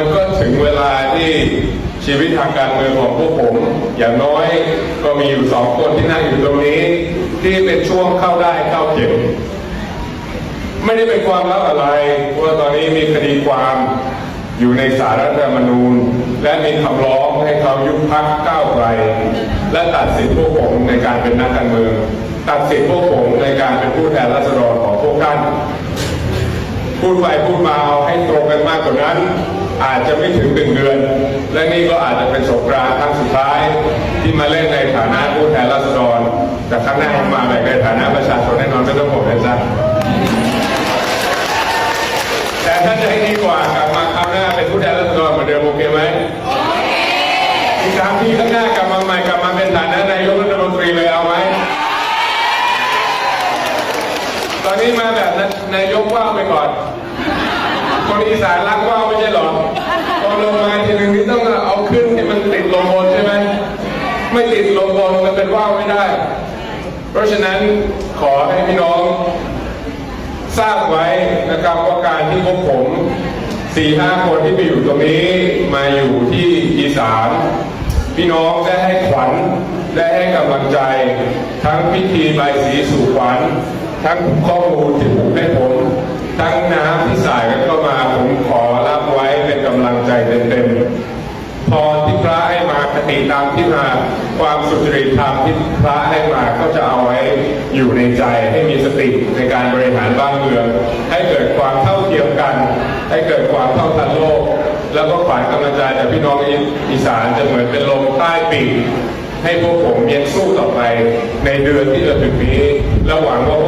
มันก็ถึงเวลาที่ชีวิตทางการเมืองของพวกผม อย่างน้อยก็มีอยู่สองคนที่นั่งอยู่ตรงนี้ ที่เป็นช่วงเข้าได้เข้าเข็มไม่ได้เป็นความลับอะไรเพราะว่าตอนนี้มีคดีความอยู่ในสารรัฐธรรมนูญ และมีคำร้องให้เขายุบพักก้าวไกลและตัดสิทธิพวกผมในการเป็นนักการเมือง ตัดสิทธิพวกผมในการเป็นผู้แทนราษฎรของพวกท่านพูดไปพูดมาเอาให้ตรงกันมากกว่านั้น อาจจะไม่ถึงหนึ่งเดือน และนี่ก็อาจจะเป็นสงกรานต์ครั้งสุดท้ายที่มาเล่นในฐานะผู้แทนราษฎรแต่ครั้งหน้าผมมาแบบในฐานะประชาชนแน่นอนไม่ต้องห่วงนะจ๊ะแต่ถ้าจะให้ดีกว่ากลับมาคราวหน้าเป็นผู้แทนราษฎรเหมือนเดิมโอเคไหมโอเคอีกครั้งที่ข้างหน้ากลับมาใหม่กลับมาเป็นฐานะนายกรัฐมนตรีเลยเอาไหมตอนนี้มาแบบนายกว่าไปก่อนคนอีสานรักว่า ติดลมบนมันเป็นว่าวไม่ได้ เพราะฉะนั้นขอให้พี่น้องทราบไว้นะครับว่าการที่พวกผมสี่ห้าคนที่ไปอยู่ตรงนี้มาอยู่ที่อีสานพี่น้องได้ให้ขวัญได้ให้กำลังใจ ทั้งพิธีใบสีสู่ขวัญทั้งข้อมูลที่ผมให้ผม ทั้งน้ำที่สายกันเข้ามาผมขอรับไว้เป็นกำลังใจเต็มๆ พรที่พระให้มาค ติตามที่มาความสุจริตธรรมที่พระให้มาก็จะเอาไว้อยู่ในใจให้มีสติในการบริหารบ้านเมือง ให้เกิดความเท่าเทียมกัน ให้เกิดความเท่าทันโลก แล้วก็ขวัญกำลังใจจากพี่น้องอีสานจะเหมือนเป็นลมใต้ปีกให้พวกผมยังสู้ต่อไปในเดือนที่จะถึงนี้และหวังว่าพวกเรา